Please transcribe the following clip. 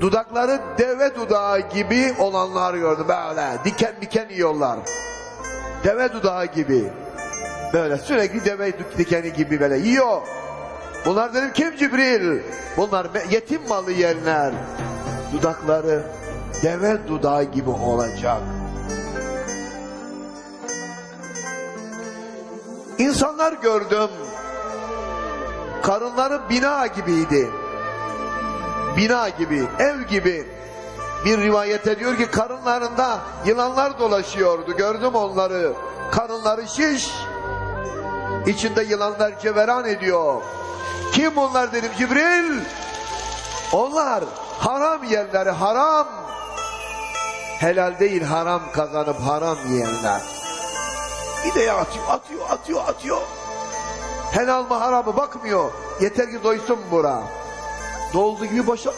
Dudakları deve dudağı gibi olanlar gördüm böyle. Diken diken yiyorlar. Deve dudağı gibi. Böyle sürekli deve dikeni gibi böyle yiyor. Bunlar dedim kim Cibril? Bunlar yetim malı yerler. Dudakları deve dudağı gibi olacak. İnsanlar gördüm. Karınları bina gibiydi. Bina gibi, ev gibi. Bir rivayete diyor ki karınlarında yılanlar dolaşıyordu. Gördüm onları. Karınları şiş. İçinde yılanlar ceveran ediyor. Kim bunlar dedim Cibril? Onlar haram yerleri haram. Helal değil haram kazanıp haram yiyenler. Bir de atıyor, atıyor, atıyor, atıyor. Helal mı haram mı bakmıyor. Yeter ki doysun bura. Doldu gibi boşa